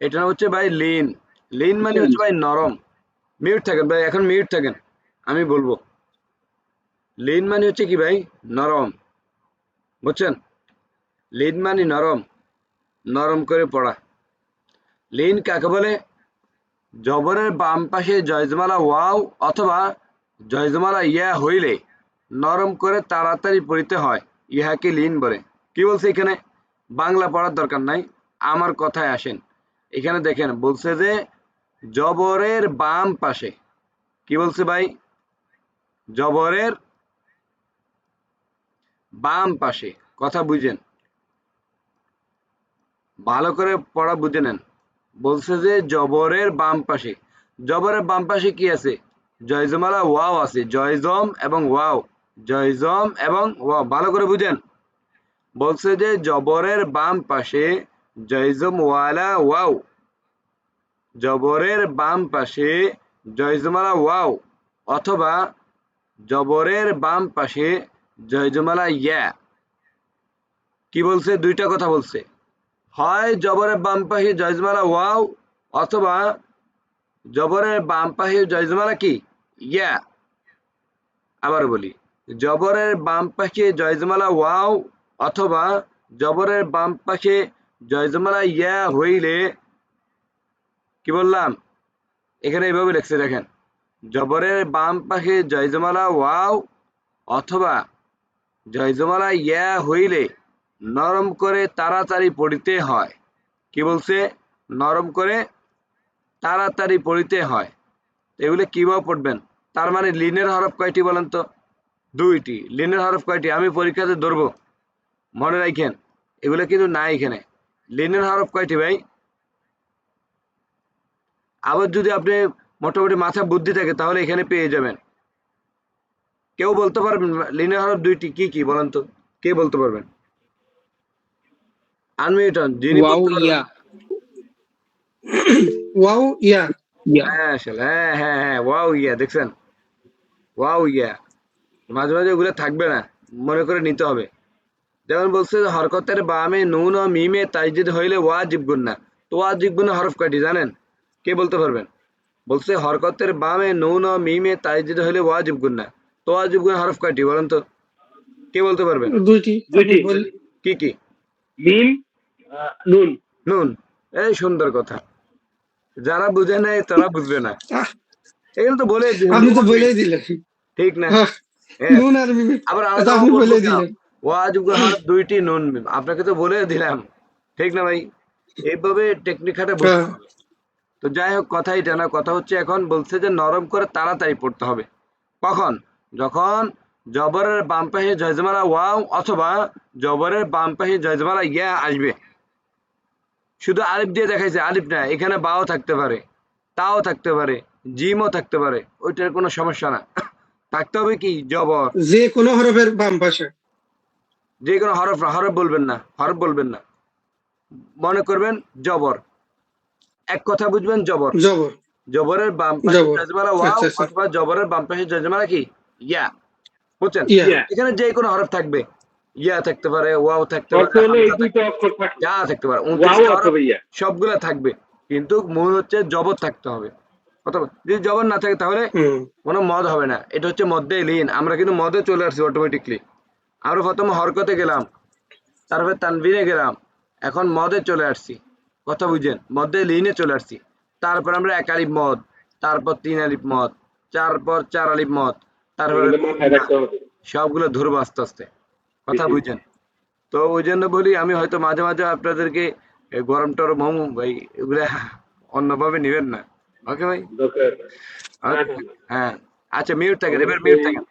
এটা হচ্ছে ভাই লিন লিন মানে হচ্ছে ভাই নরম। মিউট থাকেন ভাই এখন মিউট থাকেন। আমি বলব। লিন মানে হচ্ছে কি ভাই? নরম। বুঝছেন? লিন মানে নরম। নরম করে পড়া। লিন কাকে বলে? জবরের বাম পাশে জয়জমালা ওয়াও অথবা জয়জমালা ইয়া হইলে নরম করে তাড়াতাড়ি পড়িতে হয়। ইহাকে লিন বলে। কি বলছে এখানে? বাংলা পড়ার দরকার নাই। আমার কথায় আসেন। এখানে দেখেন, বলছে যে জবরের বাম পাশে। কি বলছে ভাই? জবরের বাম পাশে। কথা বুঝেন। ভালো করে পড়া বুঝে নেন। বলছে যে জবরের বাম পাশে। জবরের বাম পাশে কি আছে? জয়জমালা ওয়াও আছে। জয়জম এবং ওয়াও। জয়জম এবং ওয়াও। ভালো করে বুঝেন। বলছে যে জবরের বাম পাশে জয়জম ওয়ালা ওয়াও। জবরের বাম পাশে জয়জমালা ওয়াও অথবা জবরের বাম পাশে জয়জমালা ইয়া। কি বলছে? দুইটা কথা বলছে। হয় জবরের বাম পাশে জয়জমালা ওয়াও অথবা জবরের বাম পাশে জয়জমালা কি? ইয়া। আবার বলি, জবরের বাম পাশে জয়জমালা ওয়াও অথবা জবরের বাম পাশে জয়জমালা ইয়া হইলে কি বললাম? এখানে এইভাবে লিখছে, দেখেন, জবরের বাম পাশে জয়জমালা ওয়াও, অথবা জয়জমালা ইয়া হইলে নরম করে তাড়াতাড়ি পড়িতে হয়। কি বলছে? নরম করে তাড়াতাড়ি পড়িতে হয়। এগুলো কীভাবে পড়বেন? তার মানে লিনের হরফ কয়টি বলেন তো? দুইটি। লিনের হরফ কয়টি? আমি পরীক্ষাতে ধরবো। মনে রাখেন, এগুলো কিন্তু নাই এখানে। লিনের হরফ কয়টি ভাই? আবার যদি আপনি মোটামুটি মাথা বুদ্ধি থাকে তাহলে এখানে পেয়ে যাবেন। কেউ বলতে পারবেন লিনের হরফ দুইটি কি কি বলেন তো। কে বলতে পারবেন? আনমিউট হন যিনি ওয়াও ইয়া। ওয়াও ইয়া। ইয়া। হ্যাঁ হ্যাঁ হ্যাঁ হ্যাঁ ওয়াও ইয়া দেখছেন? Wow yeah. মাঝে মাঝে ওগুলো থাকবে না মনে করে নিতে হবে। যেমন বলছে হরকতের বামে নুন ও মিমে তাইজিদ হইলে ওয়াজিব গুন্না তো ওয়াজিব গুন্না হরফ কয়টি জানেন? কে বলতে পারবেন? বলছে হরকতের বামে নুন ও মিমে তাইজিদ হইলে ওয়াজিব গুন্না তো ওয়াজিব গুন্না হরফ কয়টি বলেন তো? কে বলতে পারবেন? দুইটি। দুইটি। বল- কি কি? মিম নুন। নুন। এই সুন্দর কথা। যারা বুঝে নাই তারা বুঝবে না। এগুলো তো বলে। আপনি তো বলেই দিলেন। ঠিক না? হ্যাঁ। নুন আর মিমি। আবার আলাদা বলে না। দিলেন। ওয়াজিব গুনাহ দুইটি নুন। মিম। আপনাকে তো বলে দিলাম। ঠিক না ভাই? এইভাবে টেকনিক খাটে হ্যাঁ। তো যাই হোক কথা এটা না কথা হচ্ছে এখন বলছে যে নরম করে তাড়াতাড়ি পড়তে হবে। কখন? যখন জবরের বাম পাশে জয়জমালা ওয়াও অথবা জবরের বাম পাশে জয়জমালা ইয়া আসবে। শুধু আলিফ দিয়ে দেখাইছে আলিফ না এখানে বাও থাকতে পারে তাও থাকতে পারে জিমও থাকতে পারে ওইটার কোনো সমস্যা না। থাকতে হবে কি? জবর। যে কোনো হরফের বাম পাশে। যে কোনো হরফ হরফ বলবেন না হরফ বলবেন না। মনে করবেন জবর। এক কথা বুঝবেন জবর। জবর। জবরের বাম পাশে জবর। ওয়াও আচ্ছা, আচ্ছা। অথবা জবরের বাম পাশে জজমালা কি? ইয়া। বুঝছেন। এখানে যে কোনো হরফ থাকবে। ইয়া থাকতে পারে ওয়াও থাকতে অর্থ পারে হলো এই হামজা অক্ষর থাকে যা থাকতে পারে ওয়াও 29 টা ইয়া। সবগুলা থাকবে। কিন্তু মূল হচ্ছে জবর থাকতে হবে। অথবা যদি জবর না থাকে তাহলে কোনো মদ হবে না। এটা হচ্ছে মধ্যে লিন আমরা কিন্তু মদে চলে আসছি অটোমেটিকলি আমরা প্রথমে হরকতে গেলাম তারপরে তানবিনে গেলাম এখন মদে চলে আসছি। কথা বুঝেন মদে লিনে চলে আসছি। তারপর আমরা এক আলিফ মদ তারপর তিন আলিফ মদ তারপর চার আলিফ মদ তারপর সবগুলো ধরবো আস্তে আস্তে। কথা। বুঝেন তো ওই জন্য বলি আমি হয়তো মাঝে মাঝে আপনাদেরকে গরম টরম মোমো ভাই এগুলা অন্যভাবে নেবেন না। ওকে ভাই? হ্যাঁ আচ্ছা মিউট থাকেন এবার মিউট থাকেন।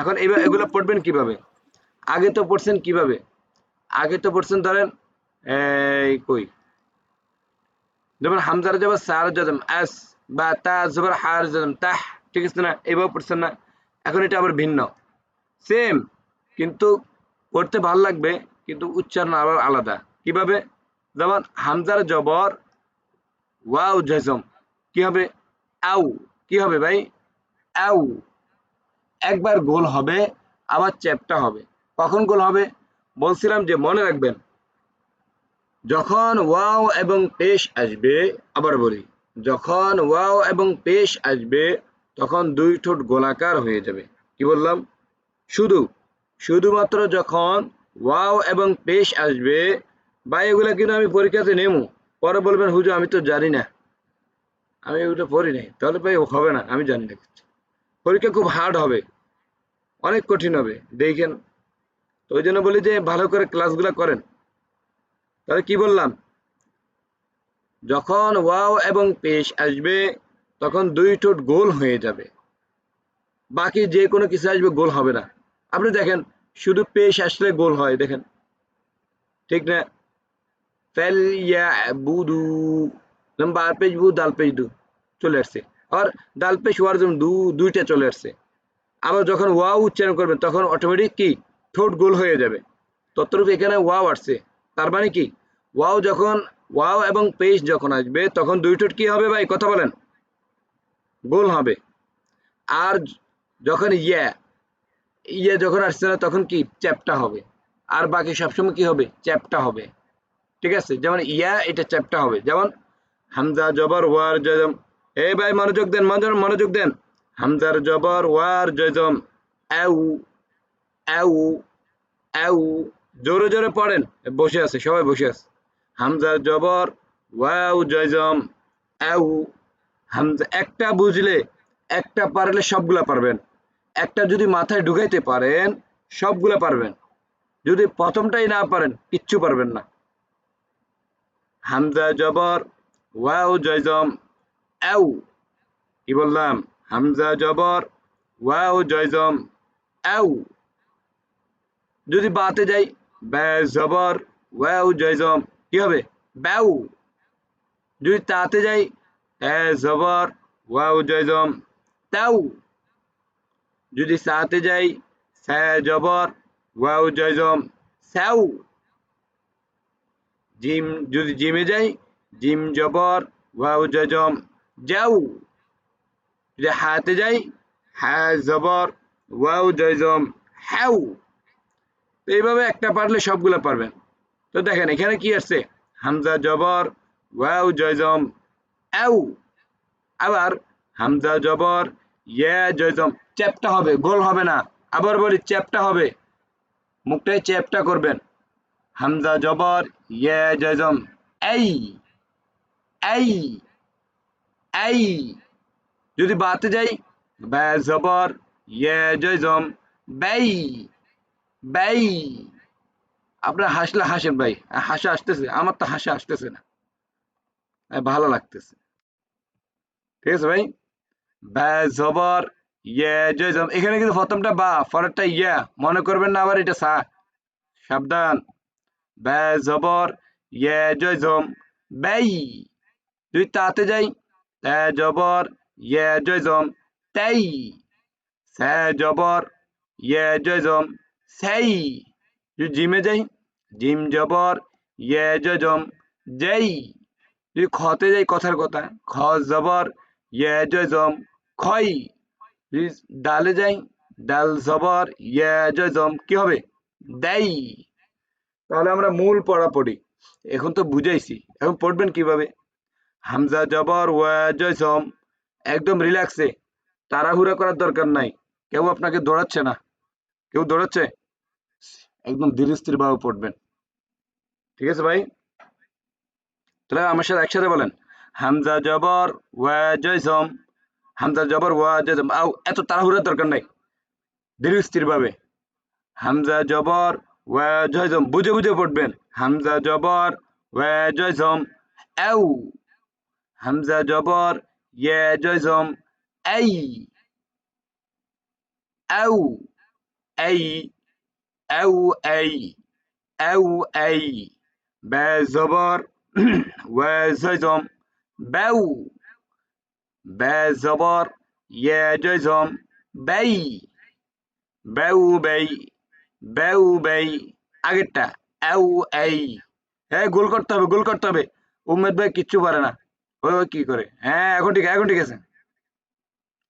এখন এবার এগুলো পড়বেন কীভাবে? আগে তো পড়ছেন কীভাবে? আগে তো পড়ছেন ধরেন কই? যেমন হামজার সার বা তা হার তাহ, ঠিক আছে না? এইভাবে পড়ছেন না। এখন এটা আবার ভিন্ন। সেম কিন্তু পড়তে ভালো লাগবে, কিন্তু উচ্চারণ আবার আলাদা। কীভাবে? যেমন হামজার জবর, ওয়াও জজম, কি হবে? আউ, কি হবে ভাই? আউ। একবার গোল হবে, আবার চ্যাপটা হবে। কখন গোল হবে? বলছিলাম যে মনে রাখবেন, যখন ওয়াও এবং পেশ আসবে, আবার বলি, যখন ওয়াও এবং পেশ আসবে, তখন দুই ঠোঁট গোলাকার হয়ে যাবে। কি বললাম? শুধু, শুধুমাত্র যখন ওয়াও এবং পেশ আসবে বা এগুলা কিন্তু আমি পরীক্ষাতে নেব পরে বলবেন, হুজুর, আমি তো জানি না। আমি ওটা পড়ি নাই। তাহলে ভাই, হবে না, আমি জানি না। পরীক্ষা খুব হার্ড হবে, অনেক কঠিন হবে। দেখেন তো ওই জন্য বলি যে ভালো করে ক্লাসগুলো করেন। তাহলে কি বললাম? যখন ওয়াও এবং পেশ আসবে, তখন দুই ঠোঁট গোল হয়ে যাবে। বাকি যে কোনো কিছু আসবে, গোল হবে না। আপনি দেখেন, শুধু পেশ আসলে গোল হয়, দেখেন। ঠিক না? ফেল ইয়া বুদু বার পেজ বু দাল পেজ দু, চলে আসছে। আবার ডাল পেশ ওয়ার দু, দুইটা চলে আসছে। আবার যখন ওয়াও উচ্চারণ করবেন, তখন অটোমেটিক কি? ঠোঁট গোল হয়ে যাবে। ততটুকু এখানে ওয়াও আসছে। তার মানে কি? ওয়াও যখন, ওয়াও এবং পেশ যখন আসবে, তখন দুই ঠোঁট কি হবে ভাই? কথা বলেন। গোল হবে। আর যখন ইয়া ইয়া যখন আসছে না, তখন কি? চ্যাপটা হবে। আর বাকি সবসময় কি হবে? চ্যাপটা হবে। ঠিক আছে? যেমন ইয়া, এটা চ্যাপটা হবে। যেমন, হামজা জবর ওয়ার জজম এই ভাই, মনোযোগ দেন মনোযোগ দেন। হামজার জবর ওয়ার জজম জোরে জোরে পড়েন। বসে আছে, সবাই বসে আছে। হামজার জবর ওয়াউ জজম এউ হামজা, একটা বুঝলে, একটা পারলে সবগুলা পারবেন। একটা যদি মাথায় ঢুকাইতে পারেন, সবগুলা পারবেন। যদি প্রথমটাই না পারেন, কিচ্ছু পারবেন না। হামজা জবর, ওয়াও, জয়জম এউ কি বললাম? হামজা জবর, ওয়াও, জয়জম এউ যদি বাতে যাই ব্যা জবর, ওয়াও, জয়জম। কি হবে? ব্যাউ যদি তাতে যাই এ জবর, ওয়াও, জয়জম, তাও। যদি সাতে যাই সে জবর, ওয়াও, জয়জম স্যাউ জিম, যদি জিমে যাই, জিম, জবর, ওয়াও জজম যাও। যদি হাতে যাই হ্যাঁ জবর, ওয়াও, জয়জম হ্যাউ তো এইভাবে একটা পারলে সবগুলো পারবেন। তো দেখেন, এখানে কি আসছে? হামজা, জবর, ওয়াও, জয়জম এউ আবার হামজা, জবর ইয়ে জয়জম, চ্যাপটা হবে, গোল হবে না। আবার বলি, চ্যাপটা হবে। মুখটাই চ্যাপটা করবেন। হামজা, জবর ইয়ে জজম এই এই এই যদি বাতে যাই ব্যা জবর ইয়ে জজম ব্যই ব্যই আপনার হাসলে হাসেন ভাই। হাসা আসতেছে, আমার তো হাসা আসতেছে না। ভালো লাগতেছে। ঠিক আছে ভাই? ব্যা জবর ইয়ে জজম এখানে কিন্তু প্রথমটা বা, পরেরটা ইয়া। মনে করবেন না আবার এটা সা। সাবধান। ব্যা জবর ইয়ে জয়জম ব্যই যদি তাতে যাই তে জবর ইয়ে জয়জম তেই। সে জবর ইয়ে জয়জম সেই যদি জিমে যাই, জিম জবর ইয়ে জয়জম যেই যদি খতে যাই কথার কথা খ জবর ইয়ে জয়জম খই যদি ডালে যাই, ডাল জবর ইয়ে জয়জম কি হবে? দেই। তাহলে আমরা মূল পড়া পড়ি। এখন তো বুঝাইছি। এখন পড়বেন কীভাবে? হামজা জবর ওয়া জয়সম একদম রিল্যাক্সে তাড়াহুড়া করার দরকার নাই। কেউ আপনাকে দৌড়াচ্ছে না। কেউ দৌড়াচ্ছে? একদম ধীরে স্থির ভাবে পড়বেন। ঠিক আছে ভাই? তাহলে আমার সাথে একসাথে বলেন, হামজা জবর, ওয়া জয়সম, হামজা জবর, ওয়া জয়সম, আও এত তাড়াহুড়ার দরকার নাই। ধীরে স্থির ভাবে। হামজা জবর, ওয়া জয়জম বুঝে বুঝে পড়বেন। হামজা জবর, ওয়া জয়জম এউ হামজা জবর ইয়ে এই এউ এই এই বে জবর ওয়া জয়জম বেউ বে জবর ইয়ে জয়জম বেই বেউ বেই বেউ বেই আগেরটা এউ এই হ্যাঁ গোল করতে হবে, গোল করতে হবে। উমেদ ভাই কিচ্ছু পারে না। ওই কি করে? হ্যাঁ এখন ঠিক এখন ঠিক আছে।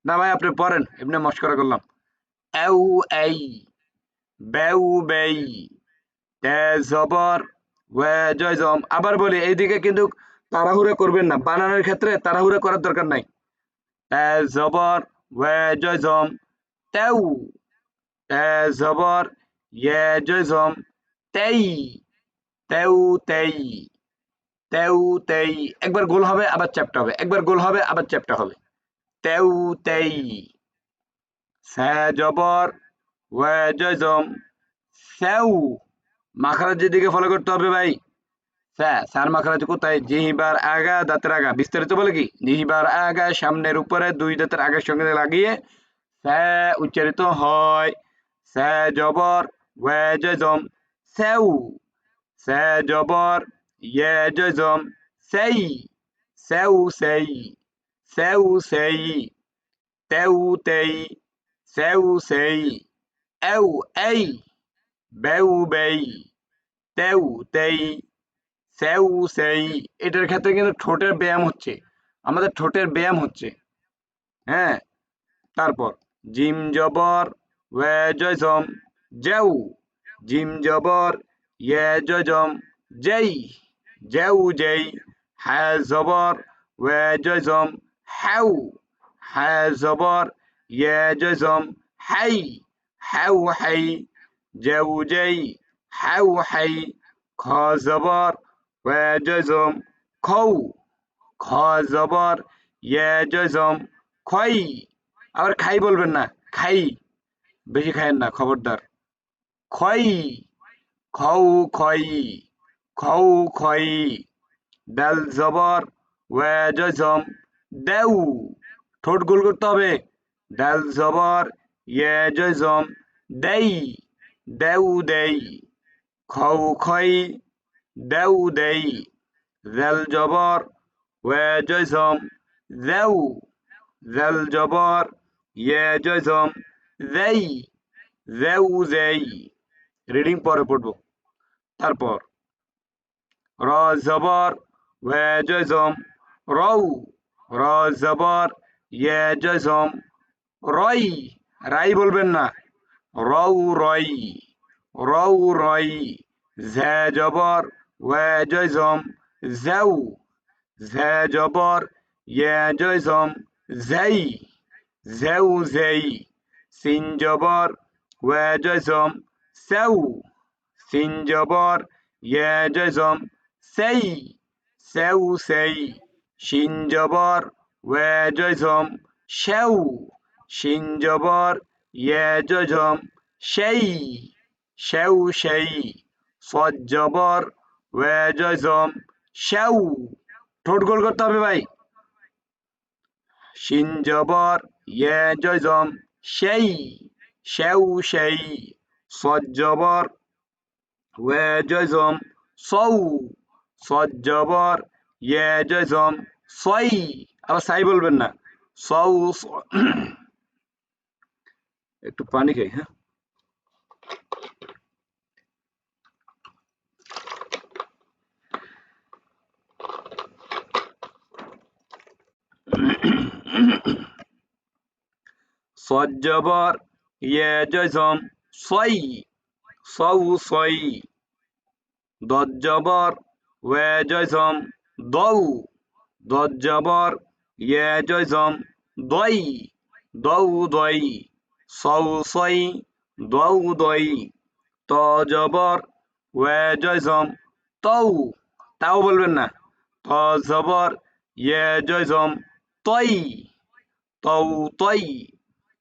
না ভাই, আপনি পড়েন। এমনি মস্করা করলাম। এউ এই বেউ বেই তে জবর, ওয়ে জয়জম আবার বলি, এইদিকে কিন্তু তাড়াহুড়ো করবেন না। বানানোর ক্ষেত্রে তাড়াহুড়ো করার দরকার নাই। তে জবর জয়জম তেউ। তে জবর ইয়ে জয়জম তেই। তেউ তেই। তেউ তেই। একবার গোল হবে, আবার চ্যাপ্টা হবে। একবার গোল হবে, আবার চ্যাপ্টা হবে। তেউ তেই। সে জবর ওয়ে জয়জম সেউ মাখারাজের দিকে ফলো করতে হবে ভাই। স্যার মাখারাজ কোথায়? জিহিবার আগা, দাঁতের আগা। বিস্তারিত বলে কি? জিহিবার আগা সামনের উপরে, দুই দাঁতের আগের সঙ্গে লাগিয়ে স্যা উচ্চারিত হয়। স্যা জবর ওয়ে জয়জম সেউ স্যা জবর ইয়ে জয়জম সেই সেউ সেই সেউ সেই, তেউ, তেই সেউ সেই। এউ এই বেউ বেই তেউ তেই সেউ সেই এটার ক্ষেত্রে কিন্তু ঠোঁটের ব্যায়াম হচ্ছে। আমাদের ঠোঁটের ব্যায়াম হচ্ছে। হ্যাঁ? তারপর, জিম জবর, ওয়ে জয়জম জেউ। জিম জবর ইয়ে জয়জম জেই। জেউ জেই। হ্যাঁ জবর, ওয়ে জয়জম হ্যাউ হ্যাঁ জবর ইয়ে জয়জম হাই। যেই হ্যাউ হাই খ জবর ওয়ে জয়জম খৌ খ জবর ইয়ে জয়জম খই আবার খাই বলবেন না, খাই। বেশি খায়েন না, খবরদার। খই খৌ খই খৌ খই ডাল জবর ওয়ে জয়জম দেউ। ঠোঁট গোল করতে হবে। ডাল জবর ইয়ে জয়জম দেই দেউ দেই খৌ খই দেউ দেই জেল জবর ওয়ে জয়জম দেউ জেল জবর ইয়ে জয়জম দেই জেউ যেই রিডিং পরে পড়ব তারপর র জবর ওয়ে জয়জম রৌ র জবর ইয়ে জয়জম রই রাই বলবেন না। রৌ রই রৌ রই, ঝে জবর, ওয়ে জয়জম জেউ ঝে জবর ইয়ে জয়জম যেই জেউ যেই সিন জবর, ওয়ে জয়জম সেউ সিন জবর ইয়ে জয়জম সেই, সেউ, সেই শিন জবর, ওয়ে জয়জম সেউ। শিন জবর ইয়ে জয়জম সেই, সেউ সেই সজ জবর ওয়ে সেউ। ঠোঁট গোল করতে হবে ভাই। শিন জবর ইয়ে জয়জম সেই, সেউ সেই সজ জবর ওয়ে জয়জম সৌ সজ জবর ইয়ে জয়জম সই। আবার সাই বলবেন না। স- একটু পানি খাই হ্যাঁ সজ্জবর ইয়ে জয়জম সই সৌ সই দজ্জবর ওয়ে জয়জম দৌ দজ্জবর ইয়ে জয়জম দই দৌ দই সৌ সই দৌ দই ত জবর ওয়ে জয়জম তৌ তাও বলবেন না। ত জবর ইয়ে জয়জম তই তৌ তই,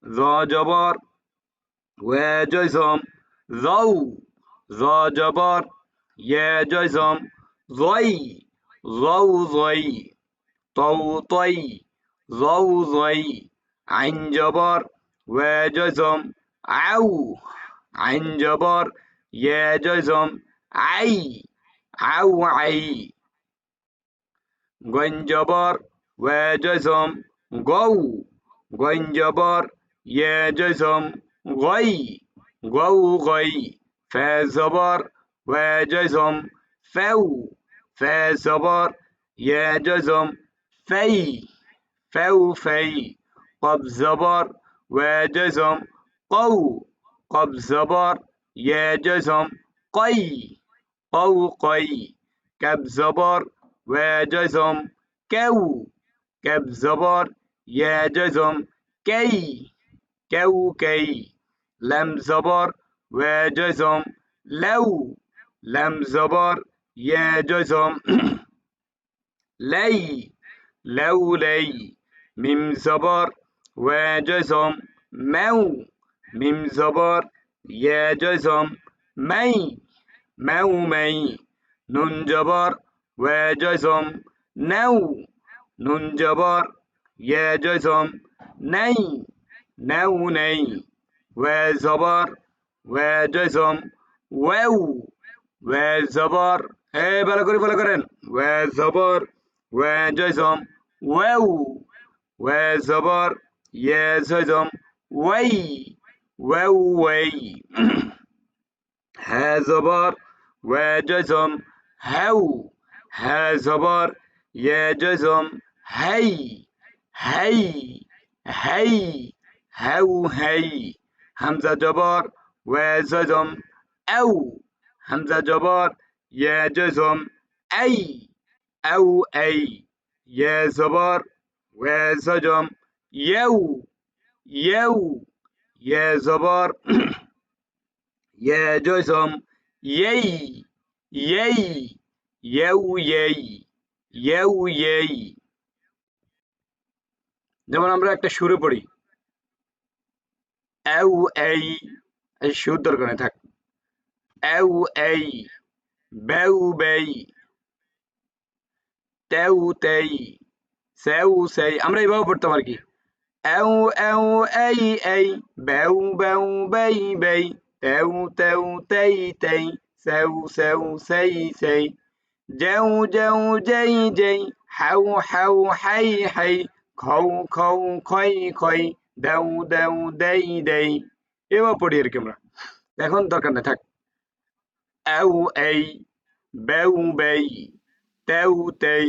জ জবর ওয়ে জয়জম জৌ জ জবর ইয়ে জয়জম জয় জৌ জয় তৌ তই জৌ জয় আইন জবর ওয়ে জয়জম আউ আইন জবর ইয়ে জয়জম আই আউ আই গইন জবর ওয়ে জয়জম গৌ গইন জবর ইয়ে জয়জম গই গৌ গই ফে জবর ওয়ে জয়জম ফেউ ফে জবর ইয়ে জয়জম ফেই ফেউ ফেই কব জবর ওয়ে জয়জম কৌ কব জবর ইয়ে জয়জম কই কৌ কই ক্যাব জবর ওয়ে জয়জম কেউ ক্যাব জবর ইয়ে জয়জম কেই কেউ কেই ল্যাম জবর ওয়ে জয়জম লেউ ল্যাম জবর ইয়ে জয়জম লেই লেউ লেই মিম জবর ওয়ে জয়জম মেউ মিম জবর ইয়ে জয়জম মেই মেউ মেই নুন জবর ওয়ে জয়জম নেউ নুন জবর ইয়ে জয়জম নেই নেউ নেই ওয়ে জবর ওয়ে জয়জম ওয়েউ ওয়ে জবর হে ভালো করে ভালো করেন ওয়ে জবর ওয়ে জয়জম ওয়েউ ওয়ে জবর ইয়ে জয়জম ওয়াই ওয়েউ ওয়াই হ্যাঁ জবর ওয়ে জয়জম হ্যাউ হ্যাঁ জবর ইয়ে জয়জম হেই হামজা জবর ইয়ে জবর ইয়ে জয়জম ইয়েই ইয়েই ইয়েউ ইয়েই ইয়েউ ইয়েই যেমন আমরা একটা সুরে পড়ি এউ এই এই সুর দরকার থাক এউ এই বেউ বেই তেউ তেই সেউ সেই আমরা এইভাবে পড়তাম আর কি এউ এউ এই এই বেউ বেউ বেই বেই তেউ তেউ তেই তেই সেউ সেউ সেই সেই জেউ জেউ যেই যেই হাউ হাউ হাই হাই খৌ খৌ খই খই দেউ দেউ দেই দেই এবার পড়ি আর কি আমরা এখন দরকার নেই থাক এউ এই বেউ বেই তেউ তেই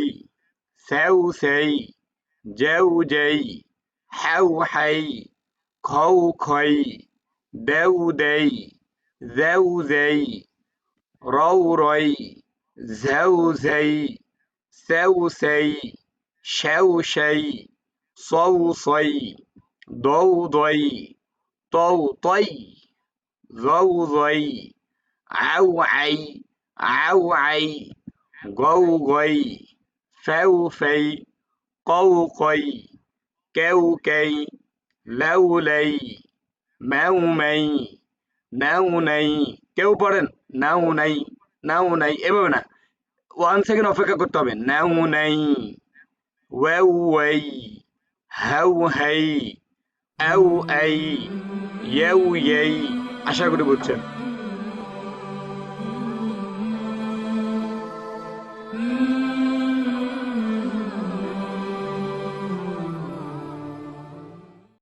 সেউ সেই জেউ যেই হাউ হাই খৌ খই দেউ দেই জেউ যেই রৌ রই ঝেউ ঝেই সেউ সেই সেউ সেই সৌ সই দৌ দই তৌ তই জৌ জই আউ আই আউ আই গৌ গই ফেউ ফেই কৌ কই কেউ কেই লেউ লেই মেউ মেই নেউ নেই কেউ পড়েন নাউ নাই নাউ নাই এভাবে না। ওয়ান সেকেন্ড অপেক্ষা করতে হবে। নাউ নেই ওয়েউ ওয়েই হ্যাউ হেই এউ এই ইয়েউ আশা করি বুঝছেন।